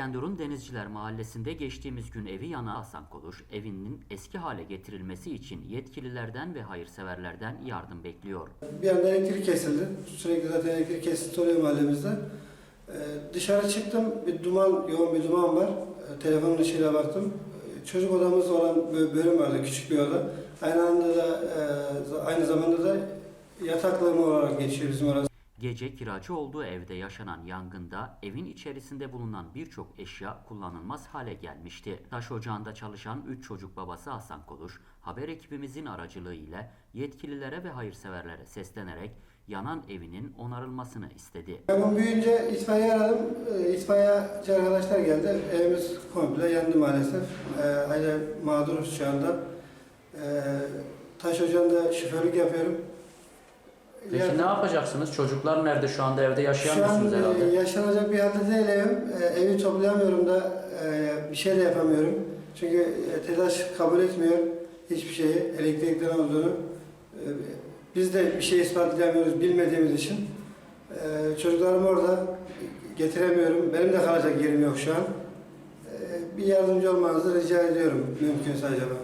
İskenderun Denizciler Mahallesi'nde geçtiğimiz gün evi yana Hasan Koluş, evinin eski hale getirilmesi için yetkililerden ve hayırseverlerden yardım bekliyor. Bir anda elektrik kesildi. Sürekli zaten elektrik kesinti oluyor mahallemizde. Ee, dışarı çıktım. Bir duman, yoğun bir duman var. Ee, telefonun ışığıyla baktım. Ee, çocuk odamız olan bö- bölüm vardı, küçük bir oda. Aynı anda da e, aynı zamanda da yataklığım olarak geçiyor bizim orası. Gece kiracı olduğu evde yaşanan yangında evin içerisinde bulunan birçok eşya kullanılmaz hale gelmişti. Taş ocağında çalışan 3 çocuk babası Hasan Koluş, haber ekibimizin aracılığı ile yetkililere ve hayırseverlere seslenerek yanan evinin onarılmasını istedi. Yangın büyüyünce itfaiye aradım. Ee, İtfaiyeci arkadaşlar geldi. Evimiz komple yandı maalesef. Ee, aile mağduruz şu anda. Ee, taş ocağında şoförlük yapıyorum. Peki Yani- ne yapacaksınız? Çocuklar nerede şu anda evde Şu an yaşayamıyorsunuz e, herhalde. yaşanacak bir halde değil evim. E, evi toplayamıyorum da e, bir şey de yapamıyorum. Çünkü e, TEDAŞ kabul etmiyor hiçbir şeyi, elektrikten olduğunu. E, biz de bir şey ispatlayamıyoruz bilmediğimiz için. E, çocuklarım orada getiremiyorum. Benim de kalacak yerim yok şu an. E, bir yardımcı olmanızı rica ediyorum mümkünse acaba.